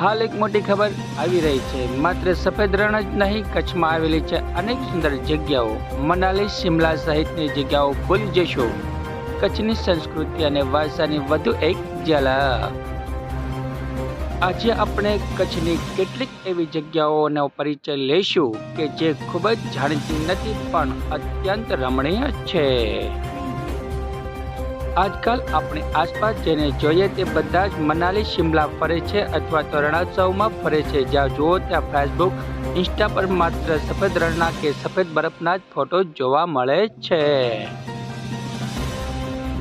હાલ એક મોટી ખબર આવી રહી છે. માત્ર સફેદ રણ જ નહીં, કચ્છમાં આવેલી છે અનેક સુંદર જગ્યાઓ. મનાલી, શિમલા સહિતની જગ્યાઓ ભૂલી જશો. કચ્છની સંસ્કૃતિ અને વારસાની વધુ એક ઝલક. આજે આપણે કચ્છની કેટલીક એવી જગ્યાઓનો પરિચય લઈશું કે જે ખૂબ જ જાણીતી નથી, પણ અત્યંત રમણીય છે. આજકાલ આપણે આસપાસ જેને જોઈએ તે બધા જ મનાલી શિમલા ફરે છે અથવા તો રણોત્સવમાં ફરે છે. જ્યાં જુઓ ત્યાં ફેસબુક ઇન્સ્ટા પર માત્ર સફેદ રણના કે સફેદ બરફના જ ફોટો જોવા મળે છે.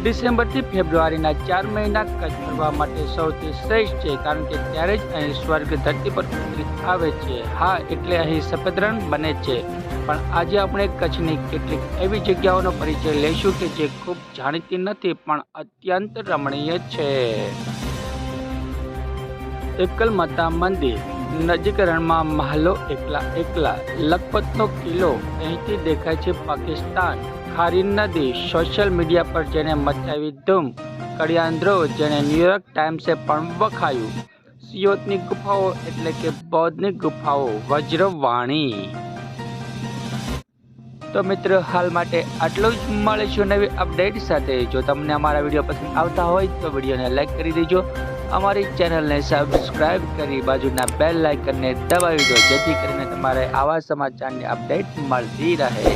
ડિસેમ્બરથી ફેબ્રુઆરીના ચાર મહિના કચ્છ ફરવા માટે સૌથી શ્રેષ્ઠ છે, કારણ કે ત્યારે જ અહીં સ્વર્ગ ધરતી પર ઉતરી આવે છે. હા, એટલે અહીં સફેદ રણ બને છે. પણ આજે આપણે કચ્છની કેટલીક એવી જગ્યાઓનો પરિચય લઈશું કે જે ખૂબ જાણીતી નથી, પણ અત્યંત રમણીય છે. એકલ માતા મંદિર નજીક રણમાં મહલો એકલા એકલા લખપતનો કિલ્લો અહીંથી દેખાય છે પાકિસ્તાન. ખારી નદી સોશિયલ મીડિયા પર જેને મચાવી ધૂમ કડિયાંદ્રો જેને ન્યુયોર્ક ટાઈમ્સે પણ વખાયું. સિયોતની ગુફાઓ એટલે કે બૌદ્ધની ગુફાઓ, વજ્રવાણી. તો મિત્રો, હાલ માટે આટલું જ. મળીશું નવી અપડેટ સાથે. જો તમને અમારા વીડિયો પસંદ આવતા હોય તો વિડીયોને લાઈક કરી દેજો. અમારી ચેનલને સબસ્ક્રાઇબ કરી બાજુના બેલ લાઇકનને દબાવી દો, જેથી કરીને તમારે આવા સમાચારની અપડેટ મળતી રહે.